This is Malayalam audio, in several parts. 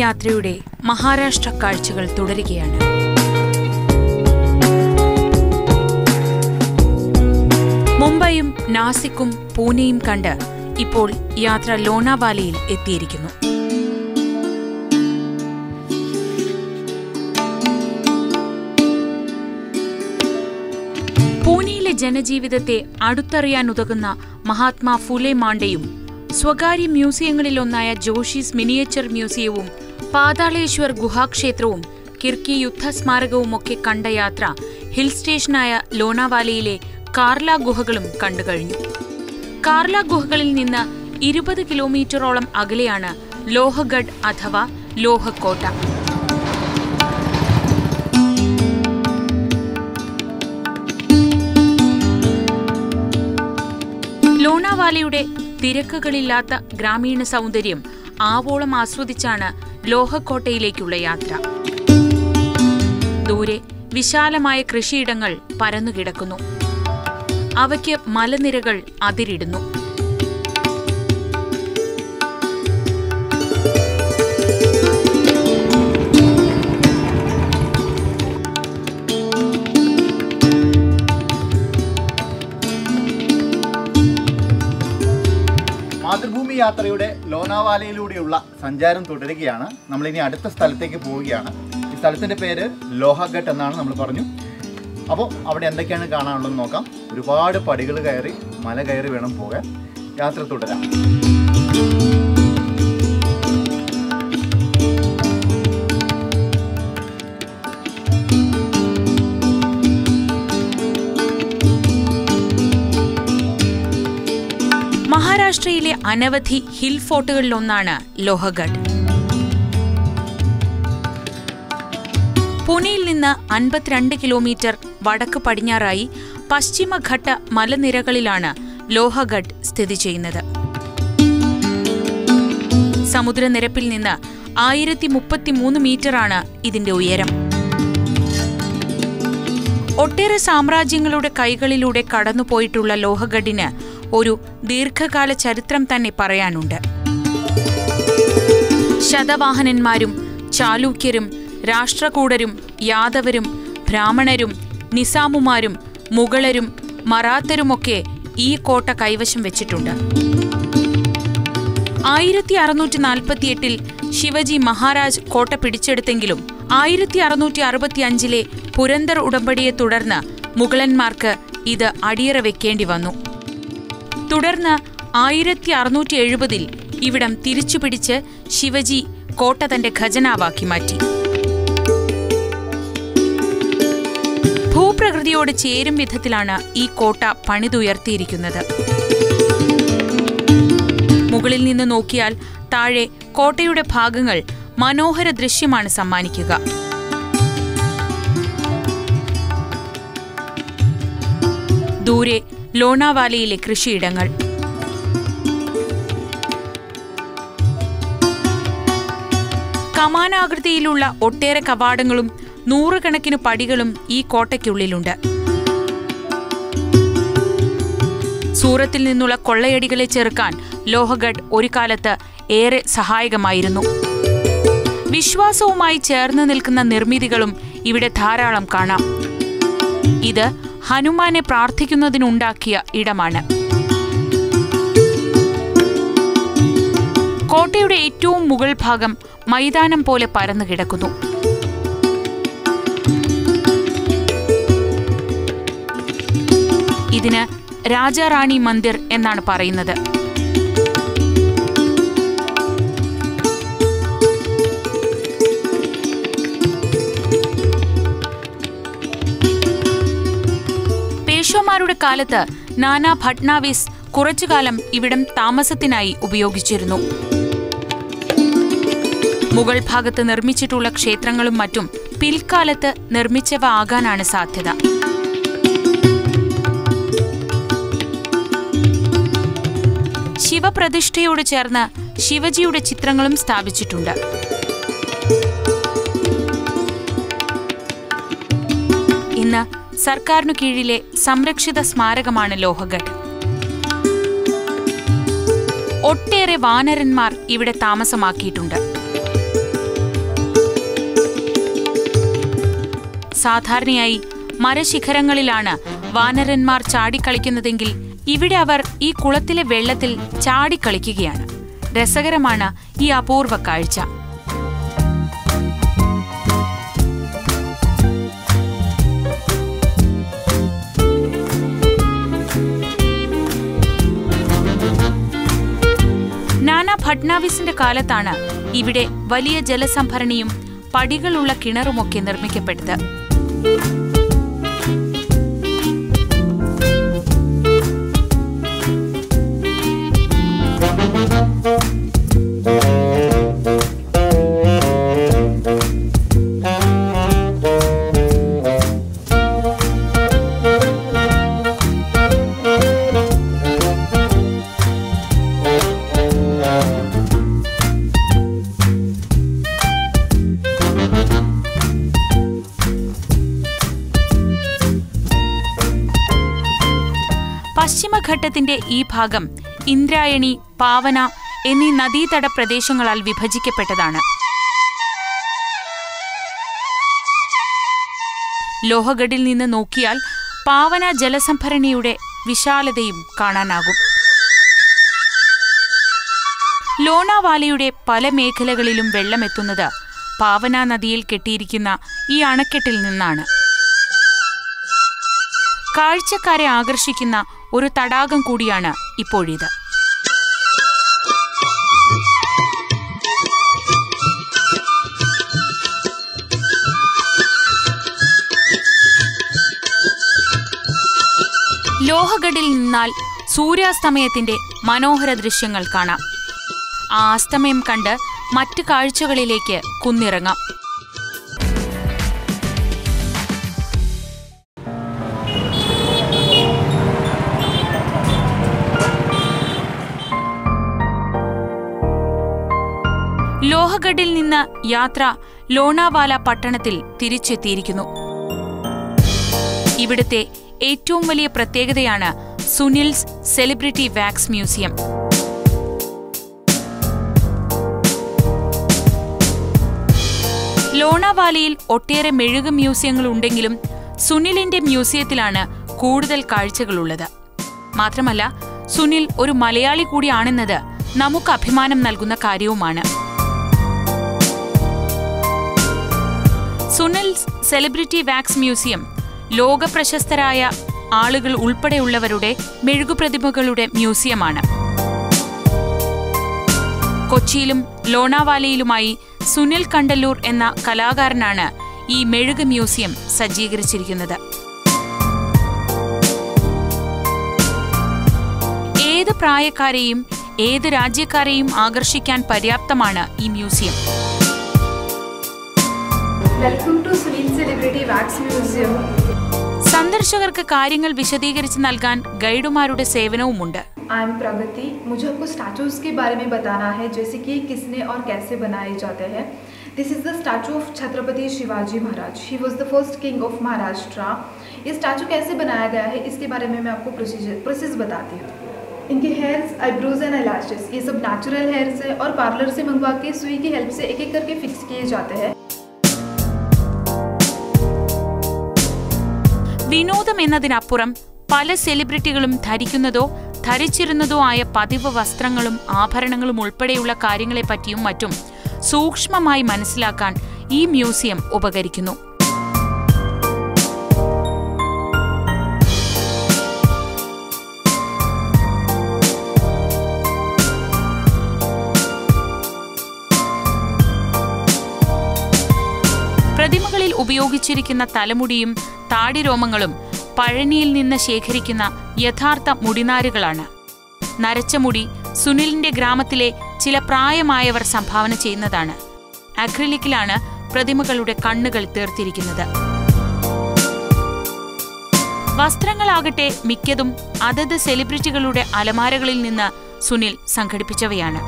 യാത്രയുടെ മഹാരാഷ്ട്ര കാഴ്ചകൾ തുടരുകയാണ്. മുംബൈയും നാസിക്കും പൂനെയും കണ്ട് ഇപ്പോൾ യാത്ര ലോണാവാലയിൽ എത്തിയിരിക്കുന്നു. പൂനെയിലെ ജനജീവിതത്തെ അടുത്തറിയാനുതകുന്ന മഹാത്മാ ഫുലെ മാണ്ടയും സ്വകാര്യ മ്യൂസിയങ്ങളിലൊന്നായ ജോഷീസ് മിനിയേച്ചർ മ്യൂസിയവും പാതാളേശ്വർ ഗുഹാക്ഷേത്രവും കിർക്കി യുദ്ധസ്മാരകവുമൊക്കെ കണ്ട യാത്ര ഹിൽ സ്റ്റേഷനായ ലോണാവാലയിലെ കാർല ഗുഹകളും കണ്ടുകഴിഞ്ഞു കാർല ഗുഹകളിൽ നിന്ന് ഇരുപത് കിലോമീറ്ററോളം അകലെയാണ് ലോഹഗഡ് അഥവാ ലോഹക്കോട്ട. ലോണാവാലയുടെ തിരക്കുകളില്ലാത്ത ഗ്രാമീണ സൗന്ദര്യം ആവോളം ആസ്വദിച്ചാണ് ലോഹക്കോട്ടയിലേക്കുള്ള യാത്ര. ദൂരെ വിശാലമായ കൃഷിയിടങ്ങൾ പരന്നുകിടക്കുന്നു. അവയ്ക്ക് മലനിരകൾ അതിരിടുന്നു. യാത്രയുടെ ലോനാവാലയിലൂടെയുള്ള സഞ്ചാരം തുടരുകയാണ്. നമ്മളിനി അടുത്ത സ്ഥലത്തേക്ക് പോവുകയാണ്. ഈ സ്ഥലത്തിന്റെ പേര് ലോഹഘട്ട് എന്നാണ് നമ്മൾ പറഞ്ഞു. അപ്പോൾ അവിടെ എന്തൊക്കെയാണ് കാണാനുള്ളതെന്ന് നോക്കാം. ഒരുപാട് പടികൾ കയറി മല കയറി വേണം പോകാൻ. യാത്ര തുടരാം. മഹാരാഷ്ട്രയിലെ അനവധി ഹിൽ ഫോർട്ടുകളിലൊന്നാണ് ലോഹഗഡ്. പൂനെയിൽ നിന്ന് അൻപത്തിരണ്ട് കിലോമീറ്റർ വടക്ക് പടിഞ്ഞാറായി പശ്ചിമഘട്ട മലനിരകളിലാണ് ലോഹഗഡ് സ്ഥിതി ചെയ്യുന്നത്. സമുദ്രനിരപ്പിൽ നിന്ന് ആയിരത്തി മുപ്പത്തിമൂന്ന് മീറ്ററാണ് ഇതിന്റെ ഉയരം. ഒട്ടേറെ സാമ്രാജ്യങ്ങളുടെ കൈകളിലൂടെ കടന്നുപോയിട്ടുള്ള ലോഹഗഡിന് ഒരു ദീർഘകാല ചരിത്രം തന്നെ പറയാനുണ്ട്. ശതവാഹനന്മാരും ചാലൂക്യരും രാഷ്ട്രകൂടരും യാദവരും ബ്രാഹ്മണരും നിസാമുമാരും മുഗളരും മറാത്തരുമൊക്കെ ഈ കോട്ട കൈവശം വെച്ചിട്ടുണ്ട്. ആയിരത്തി അറുന്നൂറ്റി നാൽപ്പത്തിയെട്ടിൽ ശിവജി മഹാരാജ് കോട്ട പിടിച്ചെടുത്തെങ്കിലും ആയിരത്തി അറുന്നൂറ്റി അറുപത്തി അഞ്ചിലെ പുരന്തർ ഉടമ്പടിയെ തുടർന്ന് മുഗളന്മാർക്ക് ഇത് അടിയറ വെക്കേണ്ടി വന്നു. തുടർന്ന് ആയിരത്തി അറുന്നൂറ്റി എഴുപതിൽ ഇവിടം തിരിച്ചുപിടിച്ച് ശിവജി കോട്ട തന്റെ ഖജനാവാക്കി മാറ്റി. ഭൂപ്രകൃതിയോട് ചേരും വിധത്തിലാണ് ഈ കോട്ട പണിതുയർത്തിയിരിക്കുന്നത്. മുകളിൽ നിന്ന് നോക്കിയാൽ താഴെ കോട്ടയുടെ ഭാഗങ്ങൾ മനോഹര ദൃശ്യമാണ് സമ്മാനിക്കുക. ദൂരെ ലോണാവാലയിലെ കൃഷിയിടങ്ങൾ. കമാനാകൃതിയിലുള്ള ഒട്ടേറെ കവാടങ്ങളും നൂറുകണക്കിന് പടികളും ഈ കോട്ടയ്ക്കുള്ളിലുണ്ട്. സൂറത്തിൽ നിന്നുള്ള കൊള്ളയടികളെ ചെറുക്കാൻ ലോഹഗഡ് ഒരു കാലത്ത് ഏറെ സഹായകമായിരുന്നു. വിശ്വാസവുമായി ചേർന്ന് നിൽക്കുന്ന നിർമ്മിതികളും ഇവിടെ ധാരാളം കാണാം. ഇത് ഹനുമാനെ പ്രാർത്ഥിക്കുന്നതിനുണ്ടാക്കിയ ഇടമാണ്. കോട്ടയുടെ ഏറ്റവും മുകൾ ഭാഗം മൈതാനം പോലെ പരന്നു കിടക്കുന്നു. ഇതിന് രാജാറാണി മന്ദിർ എന്നാണ് പറയുന്നത്. പേഷ്വമാരുടെ കാലത്ത് നാനാ ഭട്നാവിസ് കുറച്ചുകാലം ഇവിടം താമസത്തിനായി ഉപയോഗിച്ചിരുന്നു. മുഗൾ ഭാഗത്ത് നിർമ്മിച്ചിട്ടുള്ള ക്ഷേത്രങ്ങളും മറ്റും പിൽക്കാലത്ത് നിർമ്മിച്ചവ ആകാനാണ് സാധ്യത. ശിവപ്രതിഷ്ഠയോട് ചേർന്ന് ശിവജിയുടെ ചിത്രങ്ങളും സ്ഥാപിച്ചിട്ടുണ്ട്. സർക്കാരിനു കീഴിലെ സംരക്ഷിത സ്മാരകമാണ് ലോഹഗഡ് ഒട്ടേറെ വാനരന്മാർ ഇവിടെ താമസമാക്കിയിട്ടുണ്ട്. സാധാരണയായി മരശിഖരങ്ങളിലാണ് വാനരന്മാർ ചാടിക്കളിക്കുന്നതെങ്കിൽ ഇവിടെ അവർ ഈ കുളത്തിലെ വെള്ളത്തിൽ ചാടിക്കളിക്കുകയാണ്. രസകരമാണ് ഈ അപൂർവ കാഴ്ച. നാനാ ഭട്നാവിസിന്റെ കാലത്താണ് ഇവിടെ വലിയ ജലസംഭരണിയും പടികളുള്ള കിണറുമൊക്കെ നിർമ്മിക്കപ്പെട്ടത്. പശ്ചിമഘട്ടത്തിന്റെ ഈ ഭാഗം ഇന്ദ്രായണി പാവന എന്നീ നദീതട പ്രദേശങ്ങളാൽ വിഭജിക്കപ്പെട്ടതാണ്. ലോഹഗഡിൽ നിന്ന് നോക്കിയാൽ പാവന ജലസംഭരണിയുടെ വിശാലതയും കാണാനാകും. ലോണാവാലയുടെ പല മേഖലകളിലും വെള്ളമെത്തുന്നത് പാവന നദിയിൽ കെട്ടിയിരിക്കുന്ന ഈ അണക്കെട്ടിൽ നിന്നാണ്. കാഴ്ചക്കാരെ ആകർഷിക്കുന്ന ഒരു തടാകം കൂടിയാണ് ഇപ്പോഴിത്. ലോഹഗഡിൽ നിന്നാൽ സൂര്യാസ്തമയത്തിന്റെ മനോഹര ദൃശ്യങ്ങൾ കാണാം. ആ അസ്തമയം കണ്ട് മറ്റ് കാഴ്ചകളിലേക്ക് കുന്നിറങ്ങാം. ലോഹഗഡിൽ നിന്ന് യാത്ര ലോണാവാല പട്ടണത്തിൽ തിരിച്ചെത്തിയിരിക്കുന്നു. ഇവിടുത്തെ ഏറ്റവും വലിയ പ്രത്യേകതയാണ് സുനിൽസ് സെലിബ്രിറ്റി വാക്സ് മ്യൂസിയം. ലോണാവാലയിൽ ഒട്ടേറെ മെഴുക് മ്യൂസിയങ്ങൾ ഉണ്ടെങ്കിലും സുനിലിന്റെ മ്യൂസിയത്തിലാണ് കൂടുതൽ കാഴ്ചകളുള്ളത്. മാത്രമല്ല സുനിൽ ഒരു മലയാളി കൂടിയാണെന്നത് നമുക്ക് അഭിമാനം നൽകുന്ന കാര്യവുമാണ്. സുനിൽസ് സെലിബ്രിറ്റി വാക്സ് മ്യൂസിയം ലോക പ്രശസ്തരായ ആളുകൾ ഉൾപ്പെടെയുള്ളവരുടെ മെഴുകുപ്രതിമകളുടെ മ്യൂസിയമാണ്. കൊച്ചിയിലും ലോണാവാലയിലുമായി സുനിൽ കണ്ടല്ലൂർ എന്ന കലാകാരനാണ് ഈ മെഴുക് മ്യൂസിയം സജ്ജീകരിച്ചിരിക്കുന്നത്. ഏത് പ്രായക്കാരെയും ഏത് രാജ്യക്കാരെയും ആകർഷിക്കാൻ പര്യാപ്തമാണ് ഈ museum. welcome to Sunil celebrity wax museum സന്ദർശകർക്ക് കാര്യങ്ങൾ വിശദീകരിച്ച് നൽകാൻ ഗൈഡുമാരുടെ സേവനവുമുണ്ട് आई एम प्रगति मुझे आपको स्टैचूज़ के बारे में बताना है जैसे कि किसने और कैसे बनाए जाते हैं this is the statue of Chhatrapati Shivaji Maharaj he was the first king of Maharashtra ये स्टैचू कैसे बनाया गया है इसके बारे में मैं आपको प्रोसीजर प्रोसेस बताती हूँ इनके हेयर्स आईब्रोज एंड अलाशेस ये सब नेचुरल हेयर्स है और पार्लर से मंगवा के सुई की हेल्प से एक एक करके फिक्स किए जाते हैं വിനോദം എന്നതിനപ്പുറം പല സെലിബ്രിറ്റികളും ധരിക്കുന്നതോ ധരിച്ചിരുന്നതോ ആയ പതിവ് വസ്ത്രങ്ങളും ആഭരണങ്ങളും ഉൾപ്പെടെയുള്ള കാര്യങ്ങളെപ്പറ്റിയും മറ്റും സൂക്ഷ്മമായി മനസ്സിലാക്കാൻ ഈ മ്യൂസിയം ഉപകരിക്കുന്നു. ഉപയോഗിച്ചിരിക്കുന്ന തലമുടിയും താടിരോമങ്ങളും പഴനിയിൽ നിന്ന് ശേഖരിക്കുന്ന യഥാർത്ഥ മുടിനാരുകളാണ്. നരച്ച മുടി സുനിലിന്റെ ഗ്രാമത്തിലെ ചില പ്രായമായവർ സംഭാവന ചെയ്യുന്നതാണ്. അക്രിലിക്കിലാണ് പ്രതിമകളുടെ കണ്ണുകൾ തീർത്തിരിക്കുന്നത്. വസ്ത്രങ്ങളാകട്ടെ മിക്കതും അതത് സെലിബ്രിറ്റികളുടെ അലമാരകളിൽ നിന്ന് സുനിൽ സംഘടിപ്പിച്ചവയാണ്.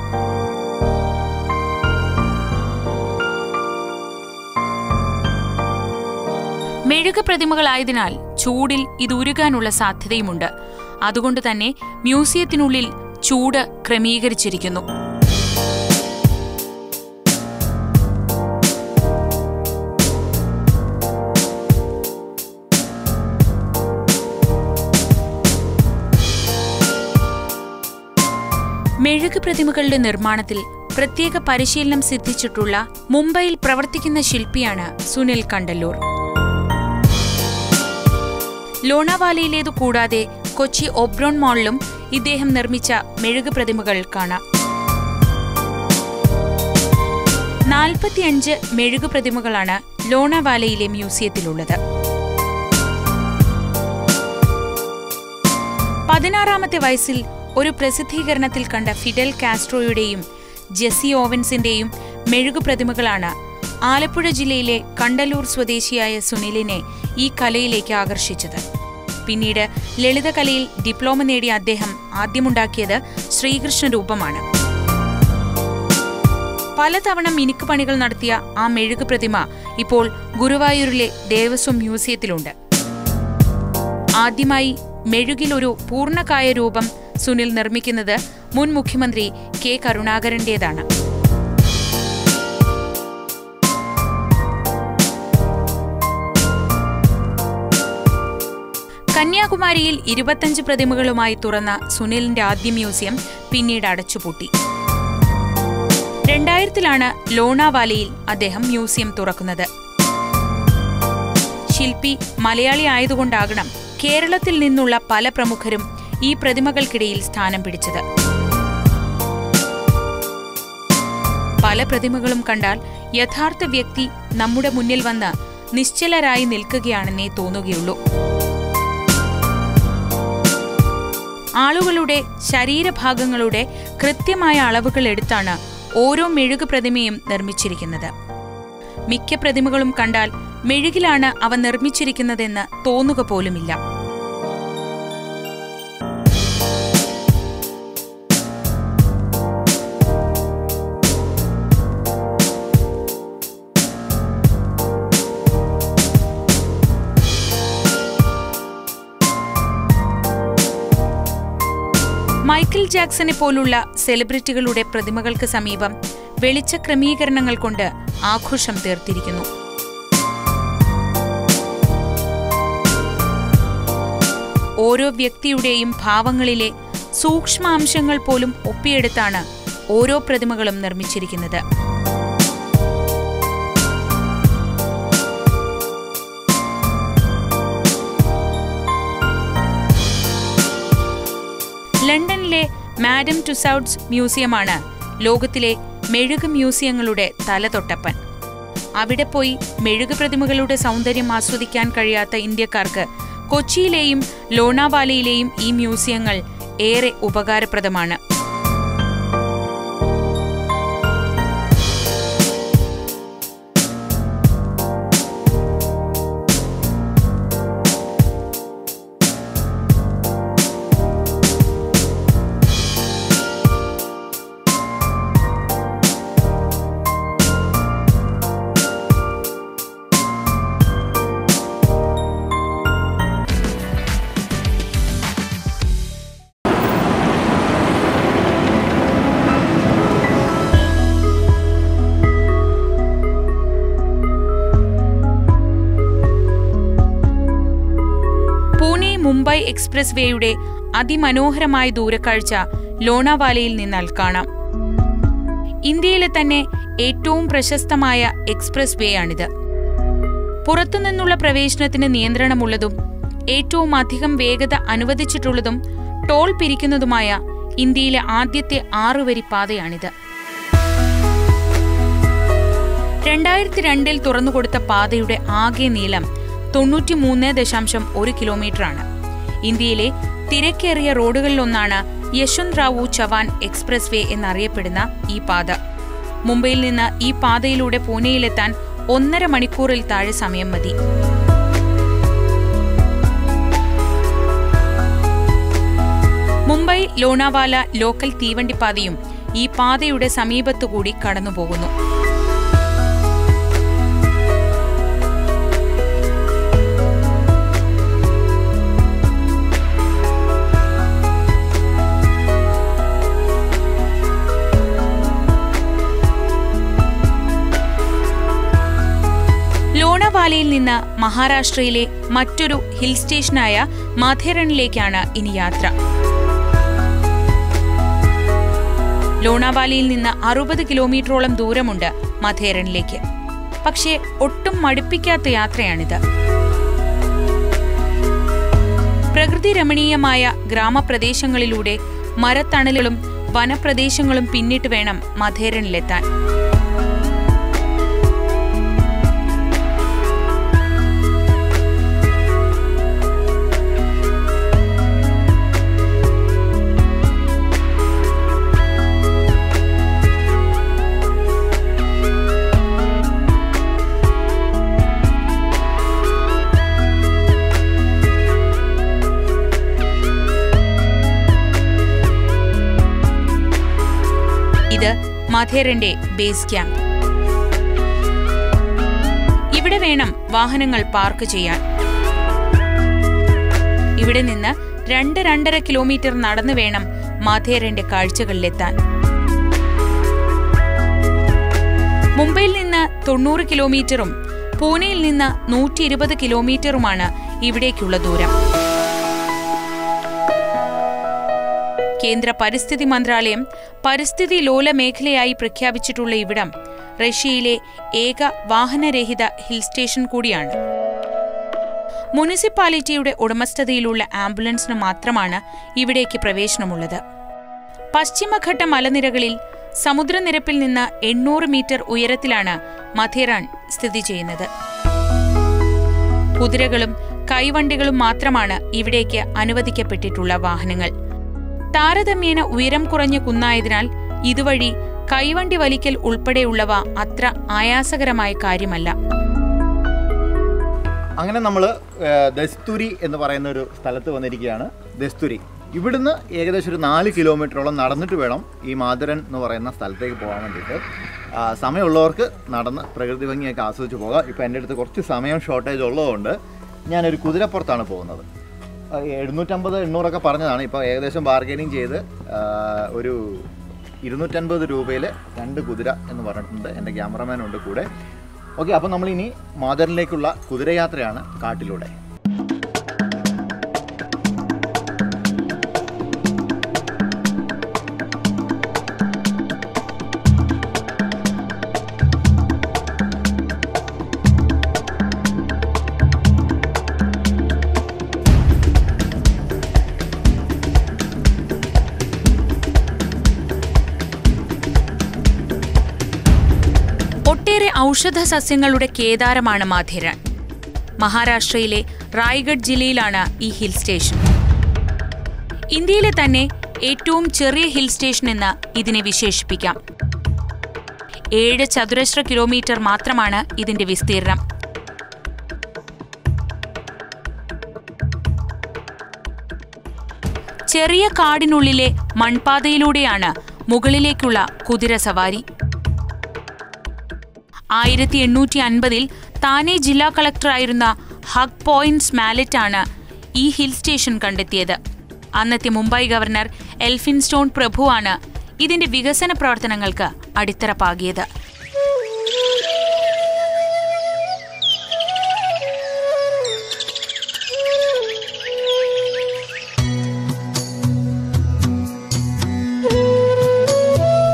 മെഴുക പ്രതിമകളായതിനാൽ ചൂടിൽ ഇത് ഉരുകാനുള്ള സാധ്യതയുമുണ്ട്. അതുകൊണ്ട് തന്നെ മ്യൂസിയത്തിനുള്ളിൽ ചൂട് ക്രമീകരിച്ചിരിക്കുന്നു. മെഴുക് പ്രതിമകളുടെ നിർമ്മാണത്തിൽ പ്രത്യേക പരിശീലനം സിദ്ധിച്ചിട്ടുള്ള മുംബൈയിൽ പ്രവർത്തിക്കുന്ന ശില്പിയാണ് സുനിൽ കണ്ടല്ലൂർ. ലോണാവാലയിലേതു കൂടാതെ കൊച്ചി ഒബ്രോൺ മാളിലും ഇദ്ദേഹം നിർമ്മിച്ച മെഴുക് പ്രതിമകൾ കാണാം. നാൽപ്പത്തിയഞ്ച് മെഴുകു പ്രതിമകളാണ് ലോണാവാലയിലെ മ്യൂസിയത്തിലുള്ളത്. പതിനാറാമത്തെ വയസ്സിൽ ഒരു പ്രസിദ്ധീകരണത്തിൽ കണ്ട ഫിഡൽ കാസ്ട്രോയുടെയും ജെസ്സി ഓവൻസിന്റെയും മെഴുകു പ്രതിമകളാണ് ആലപ്പുഴ ജില്ലയിലെ കണ്ടലൂർ സ്വദേശിയായ സുനിലിനെ ഈ കലയിലേക്ക് ആകർഷിച്ചത്. പിന്നീട് ലളിതകലയിൽ ഡിപ്ലോമ നേടിയ അദ്ദേഹം ആദ്യമുണ്ടാക്കിയത് ശ്രീകൃഷ്ണ രൂപമാണ്. പലതവണ മിനുക്കുപണികൾ നടത്തിയ ആ മെഴുകു പ്രതിമ ഇപ്പോൾ ഗുരുവായൂരിലെ ദേവസ്വം മ്യൂസിയത്തിലുണ്ട്. ആദ്യമായി മെഴുകിൽ ഒരു പൂർണകായ രൂപം സുനിൽ നിർമ്മിക്കുന്നത് മുൻ മുഖ്യമന്ത്രി കെ കരുണാകരന്റേതാണ്. കന്യാകുമാരിയിൽ ഇരുപത്തഞ്ച് പ്രതിമകളുമായി തുറന്ന സുനിലിന്റെ ആദ്യ മ്യൂസിയം പിന്നീട് അടച്ചുപൂട്ടി. രണ്ടായിരത്തിലാണ് ലോണാവാലയിൽ അദ്ദേഹം മ്യൂസിയം തുറക്കുന്നത്. ശില്പി മലയാളി ആയതുകൊണ്ടാകണം കേരളത്തിൽ നിന്നുള്ള പല പ്രമുഖരും ഈ പ്രതിമകൾക്കിടയിൽ സ്ഥാനം പിടിച്ചത്. പല പ്രതിമകളും കണ്ടാൽ യഥാർത്ഥ വ്യക്തി നമ്മുടെ മുന്നിൽ വന്ന് നിശ്ചലരായി നിൽക്കുകയാണെന്നേ തോന്നുകയുള്ളൂ. ആളുകളുടെ ശരീരഭാഗങ്ങളുടെ കൃത്യമായ അളവുകൾ എടുത്താണ് ഓരോ മെഴുകു പ്രതിമയും നിർമ്മിച്ചിരിക്കുന്നത്. മിക്ക പ്രതിമകളും കണ്ടാൽ മെഴുകിലാണ് അവ നിർമ്മിച്ചിരിക്കുന്നതെന്ന് തോന്നുക പോലുമില്ല. ജാക്സനെ പോലുള്ള സെലിബ്രിറ്റികളുടെ പ്രതിമകൾക്ക് സമീപം വെളിച്ച ക്രമീകരണങ്ങൾ കൊണ്ട് ആഘോഷം തീർത്തിരിക്കുന്നു. ഓരോ വ്യക്തിയുടെയും ഭാവങ്ങളിലെ സൂക്ഷ്മാംശങ്ങൾ പോലും ഒപ്പിയെടുത്താണ് ഓരോ പ്രതിമകളും നിർമ്മിച്ചിരിക്കുന്നത്. ലണ്ടനിലെ മാഡം ടുസൌഡ്സ് മ്യൂസിയമാണ് ലോകത്തിലെ മെഴുക് മ്യൂസിയങ്ങളുടെ തലതൊട്ടപ്പൻ. അവിടെ പോയി മെഴുക് പ്രതിമകളുടെ സൗന്ദര്യം ആസ്വദിക്കാൻ കഴിയാത്ത ഇന്ത്യക്കാർക്ക് കൊച്ചിയിലെയും ലോണാവാലയിലെയും ഈ മ്യൂസിയങ്ങൾ ഏറെ ഉപകാരപ്രദമാണ്. മുംബൈ എക്സ്പ്രസ് വേയുടെ അതിമനോഹരമായ ദൂരക്കാഴ്ച ലോണാവാലയിൽ നിന്നാൽ കാണാം. ഇന്ത്യയിലെ തന്നെ ഏറ്റവും പ്രശസ്തമായ എക്സ്പ്രസ് വേ ആണിത് പുറത്തുനിന്നുള്ള പ്രവേശനത്തിന് നിയന്ത്രണമുള്ളതും ഏറ്റവും അധികം വേഗത അനുവദിച്ചിട്ടുള്ളതും ടോൾ പിരിക്കുന്നതുമായ ഇന്ത്യയിലെ ആദ്യത്തെ ആറുവരി പാതയാണിത്. രണ്ടായിരത്തി രണ്ടിൽ തുറന്നുകൊടുത്ത പാതയുടെ ആകെ നീളം തൊണ്ണൂറ്റിമൂന്ന് ദശാംശം ഒരു കിലോമീറ്ററാണ്. ഇന്ത്യയിലെ തിരക്കേറിയ റോഡുകളിലൊന്നാണ് യശ്വന്ത് റാവു ചവാൻ എക്സ്പ്രസ് വേ എന്നറിയപ്പെടുന്ന ഈ പാത. മുംബൈയിൽ നിന്ന് ഈ പാതയിലൂടെ പൂനെയിലെത്താൻ ഒന്നര മണിക്കൂറിൽ താഴെ സമയം മതി. മുംബൈ ലോണാവാല ലോക്കൽ തീവണ്ടിപ്പാതയും ഈ പാതയുടെ സമീപത്തുകൂടി കടന്നുപോകുന്നു. ലോണാവാലയിൽ നിന്ന് മഹാരാഷ്ട്രയിലെ മറ്റൊരു ഹിൽ സ്റ്റേഷനായ മാഥേറണിലേക്കാണ് ഇനി യാത്ര. ലോണാവാലിയിൽ നിന്ന് അറുപത് കിലോമീറ്ററോളം ദൂരമുണ്ട് മധേരണിലേക്ക്. പക്ഷേ ഒട്ടും മടുപ്പിക്കാത്ത യാത്രയാണിത്. പ്രകൃതി രമണീയമായ ഗ്രാമപ്രദേശങ്ങളിലൂടെ മരത്തണലുകളും വനപ്രദേശങ്ങളും പിന്നിട്ട് വേണം മധേരനിലെത്താൻ മധേരന്റെ ബേസ് ക്യാമ്പ് ഇവിടെ വേണം വാഹനങ്ങൾ പാർക്ക് ചെയ്യാൻ. ഇവിടെ നിന്ന് രണ്ട് രണ്ടര കിലോമീറ്റർ നടന്നു വേണം മാധേരന്റെ കാഴ്ചകളിലെത്താൻ. മുംബൈയിൽ നിന്ന് തൊണ്ണൂറ് കിലോമീറ്ററും പൂനെയിൽ നിന്ന് നൂറ്റി ഇരുപത് കിലോമീറ്ററുമാണ് ഇവിടേക്കുള്ള ദൂരം. കേന്ദ്ര പരിസ്ഥിതി മന്ത്രാലയം പരിസ്ഥിതി ലോല മേഖലയായി പ്രഖ്യാപിച്ചിട്ടുള്ള ഇവിടം റഷ്യയിലെ ഏക വാഹനരഹിത ഹിൽ സ്റ്റേഷൻ കൂടിയാണ്. മുനിസിപ്പാലിറ്റിയുടെ ഉടമസ്ഥതയിലുള്ള ആംബുലൻസിന് മാത്രമാണ് ഇവിടേക്ക് പ്രവേശനമുള്ളത്. പശ്ചിമഘട്ട മലനിരകളിൽ സമുദ്രനിരപ്പിൽ നിന്ന് എണ്ണൂറ് മീറ്റർ ഉയരത്തിലാണ് മഥേറാൻ സ്ഥിതി ചെയ്യുന്നത്. കുതിരകളും കൈവണ്ടികളും മാത്രമാണ് ഇവിടേക്ക് അനുവദിക്കപ്പെട്ടിട്ടുള്ള വാഹനങ്ങൾ. താരതമ്യേന ഉയരം കുറഞ്ഞ കുന്നായതിനാൽ ഇതുവഴി കൈവണ്ടി വലിക്കൽ ഉൾപ്പെടെയുള്ളവ അത്ര ആയാസകരമായ കാര്യമല്ല. അങ്ങനെ നമ്മൾ ദസ്തുരി എന്ന് പറയുന്ന ഒരു സ്ഥലത്ത് വന്നിരിക്കുകയാണ്. ദസ്തുരി. ഇവിടുന്ന് ഏകദേശം ഒരു നാല് കിലോമീറ്ററോളം നടന്നിട്ട് വേണം ഈ മാധുരൻ എന്ന് പറയുന്ന സ്ഥലത്തേക്ക് പോകാൻ വേണ്ടിയിട്ട്. സമയമുള്ളവർക്ക് നടന്ന് പ്രകൃതി ഭംഗിയൊക്കെ ആസ്വദിച്ച് പോകാം. ഇപ്പോൾ എന്റെ അടുത്ത് കുറച്ച് സമയം ഷോർട്ടേജ് ഉള്ളതുകൊണ്ട് ഞാനൊരു കുതിരപ്പുറത്താണ് പോകുന്നത്. എഴുന്നൂറ്റമ്പത് എണ്ണൂറൊക്കെ പറഞ്ഞതാണ്. ഇപ്പോൾ ഏകദേശം ബാർഗൈനിങ് ചെയ്ത് ഒരു ഇരുന്നൂറ്റൻപത് രൂപയിൽ രണ്ട് കുതിര എന്ന് പറഞ്ഞിട്ടുണ്ട്. എന്റെ ക്യാമറമാനുണ്ട് കൂടെ. ഓക്കെ അപ്പോൾ നമ്മളിനി മാതറിലേക്കുള്ള കുതിരയാത്രയാണ് കാട്ടിലൂടെ. ഔഷധ സസ്യങ്ങളുടെ കേദാരമാണ് മാധിരൻ. മഹാരാഷ്ട്രയിലെ റായ്ഗഡ് ജില്ലയിലാണ് ഈ ഹിൽ സ്റ്റേഷൻ. ഇന്ത്യയിലെ തന്നെ ഏറ്റവും ചെറിയ ഹിൽ സ്റ്റേഷൻ എന്ന് ഇതിനെ വിശേഷിപ്പിക്കാം. ഏഴ് ചതുരശ്ര കിലോമീറ്റർ മാത്രമാണ് ഇതിന്റെ വിസ്തീർണം. ചെറിയ കാടിനുള്ളിലെ മൺപാതയിലൂടെയാണ് മുകളിലേക്കുള്ള കുതിര സവാരി. ആയിരത്തി എണ്ണൂറ്റി അൻപതിൽ താനെ ജില്ലാ കളക്ടറായിരുന്ന ഹഗ് പോയിന്റ്സ് മാലറ്റാണ് ഈ ഹിൽ സ്റ്റേഷൻ കണ്ടെത്തിയത്. അന്നത്തെ മുംബൈ ഗവർണർ എൽഫിൻസ്റ്റോൺ പ്രഭുവാണ് ഇതിന്റെ വികസന പ്രവർത്തനങ്ങൾക്ക് അടിത്തറ പാകിയത്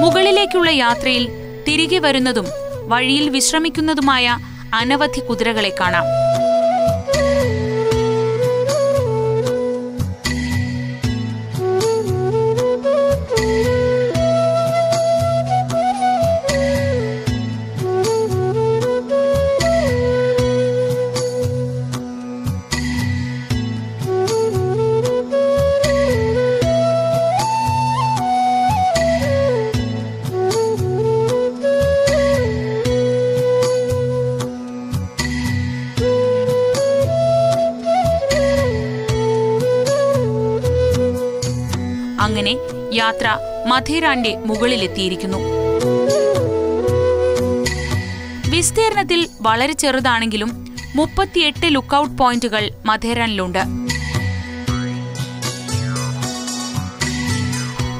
മുകളിലേക്കുള്ള യാത്രയിൽ തിരികെ വരുന്നതും വഴിയിൽ വിശ്രമിക്കുന്നതുമായ അനവധി കുതിരകളെ കാണാം അങ്ങനെ യാത്ര മധേരാന്റെ മുകളിലെത്തിയിരിക്കുന്നു. വിസ്തീർണത്തിൽ വളരെ ചെറുതാണെങ്കിലും മുപ്പത്തിയെട്ട് ലുക്കൌട്ട് പോയിന്റുകൾ മധേരാനിലുണ്ട്.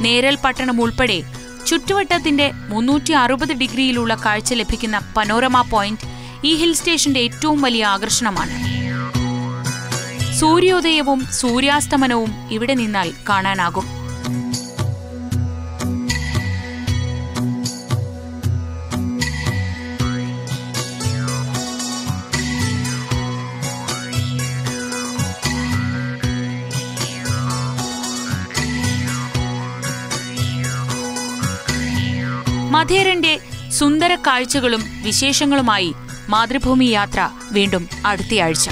നേരൽ പട്ടണം ഉൾപ്പെടെ ചുറ്റുവട്ടത്തിന്റെ മുന്നൂറ്റി അറുപത് ഡിഗ്രിയിലുള്ള കാഴ്ച ലഭിക്കുന്ന പനോരമ പോയിന്റ് ഈ ഹിൽ സ്റ്റേഷന്റെ ഏറ്റവും വലിയ ആകർഷണമാണ്. സൂര്യോദയവും സൂര്യാസ്തമനവും ഇവിടെ നിന്നാൽ കാണാനാകും. മധേരന്റെ സുന്ദര കാഴ്ചകളും വിശേഷങ്ങളുമായി മാതൃഭൂമി യാത്ര വീണ്ടും അടുത്തയാഴ്ച.